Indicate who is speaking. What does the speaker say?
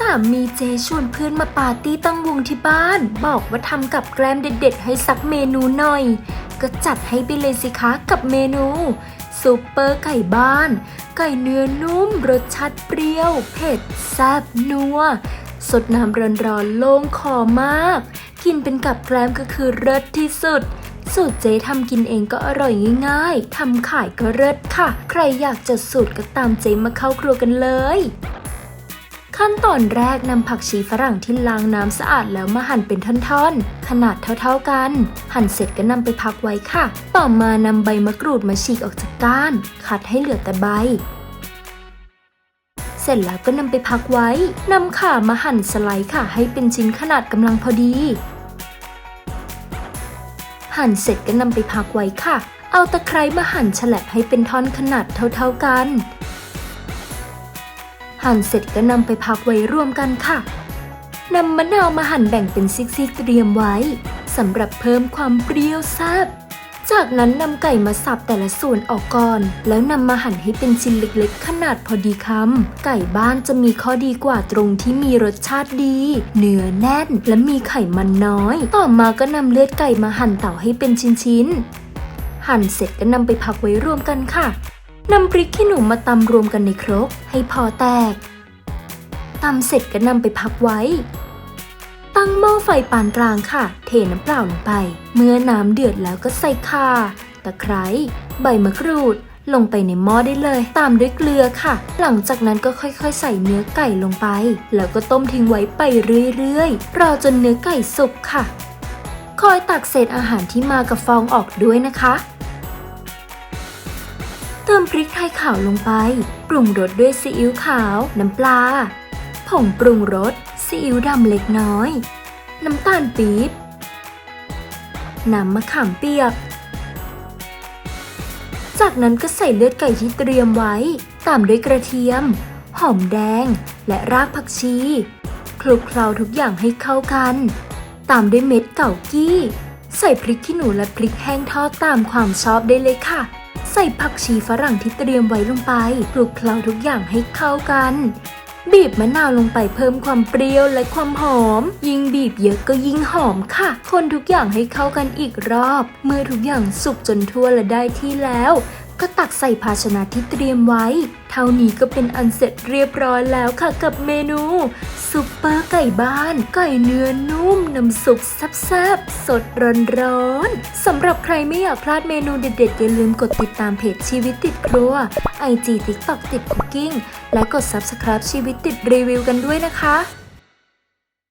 Speaker 1: สามีเจชวนเพื่อนมาปาร์ตี้ตั้งวงที่บ้าน บอกว่าทำกับแกล้มเด็ดๆ ให้สักเมนูหน่อย ก็จัดให้ไปเลยสิคะกับเมนูซุปเปอร์ไก่บ้าน ไก่เนื้อนุ่มรสชาติเปรี้ยว เผ็ดแซ่บนัวสดน้ำร้อนๆโล่งคอมาก กินเป็นกับแกล้มก็คือเลิศที่สุดสูตรเจ๊ทำกินเองก็อร่อยง่ายๆ ทำขายก็เลิศค่ะ ใครอยากจะสูตรก็ตามเจ๊มาเข้าครัวกันเลย ขั้นตอนแรกนำผักชีฝรั่งที่ล้างน้ำสะอาดแล้วมาหั่นเป็นท่อนๆ ขนาดเท่าๆกัน หั่นเสร็จก็นำไปพักไว้ค่ะ ต่อมานำใบมะกรูดมาฉีกออกจากก้าน คัดให้เหลือแต่ใบ เสร็จแล้วก็นำไปพักไว้นำข่ามาหั่นสไลด์ค่ะ ให้เป็นชิ้นขนาดกำลังพอดี หั่นเสร็จก็นำไปพักไว้ค่ะ เอาตะไคร้มาหั่นฉลับให้เป็นท่อนขนาดเท่าๆกัน หั่นเสร็จก็นำไปพักไว้รวมกันค่ะนำมะนาวมาหั่นแบ่งเป็นซิกๆเตรียมไว้สำหรับเพิ่มความเปรี้ยวแซ่บจากนั้นนำไก่มาสับแต่ละส่วนออกก่อน แล้วนำมาหั่นให้เป็นชิ้นเล็กๆ ขนาดพอดีคำไก่บ้านจะมีข้อดีกว่าตรงที่มีรสชาติดี เนื้อแน่นและมีไขมันน้อย ต่อมาก็นำเลือดไก่มาหั่นเต่าให้เป็นชิ้นๆหั่นเสร็จก็นำไปพักไว้รวมกันค่ะ นำพริกขี้หนูมาตำรวมกันในครกให้พอแตกตำเสร็จก็นำไปพักไว้ ตั้งหม้อไฟปานกลางค่ะ เทน้ำเปล่าลงไป เมื่อน้ำเดือดแล้วก็ใส่ข่าตะไคร้ใบมะกรูด ลงไปในหม้อได้เลย ตามด้วยเกลือค่ะ หลังจากนั้นก็ค่อยๆ ใส่เนื้อไก่ลงไป แล้วก็ต้มทิ้งไว้ไปเรื่อยๆ รอจนเนื้อไก่สุกค่ะ คอยตักเศษอาหารที่มากับฟองออกด้วยนะคะ เติมพริกไทยขาวลงไป ปรุงรสด้วยซีอิ๊วขาว น้ำปลา ผงปรุงรส ซีอิ๊วดำเล็กน้อย น้ำตาลปี๊บ น้ำมะขามเปียก จากนั้นก็ใส่เลือดไก่ที่เตรียมไว้ ตามด้วยกระเทียม หอมแดง และรากผักชี คลุกเคล้าทุกอย่างให้เข้ากัน ตามด้วยเม็ดเก่ากี้ ใส่พริกขี้หนูและพริกแห้งทอดตามความชอบได้เลยค่ะ ใส่ผักชีฝรั่งที่เตรียมไว้ลงไปคลุกเคล้าทุกอย่างให้เข้ากัน บีบมะนาวลงไปเพิ่มความเปรี้ยวและความหอม ยิ่งบีบเยอะก็ยิ่งหอมค่ะ คนทุกอย่างให้เข้ากันอีกรอบ เมื่อทุกอย่างสุกจนทั่วและได้ที่แล้ว ก็ตักใส่ภาชนะที่เตรียมไว้ เท่านี้ก็เป็นอันเสร็จเรียบร้อยแล้วค่ะกับเมนู ซุปเปอร์ไก่บ้าน ไก่เนื้อนุ่มน้ำซุปแซ่บๆสดร้อนๆสำหรับใครไม่อยากพลาดเมนูเด็ดๆ อย่าลืมกดติดตามเพจชีวิตติดครัว IG TikTok ติดคุกกิ้งและกด Subscribe ชีวิตติดรีวิวกันด้วยนะคะ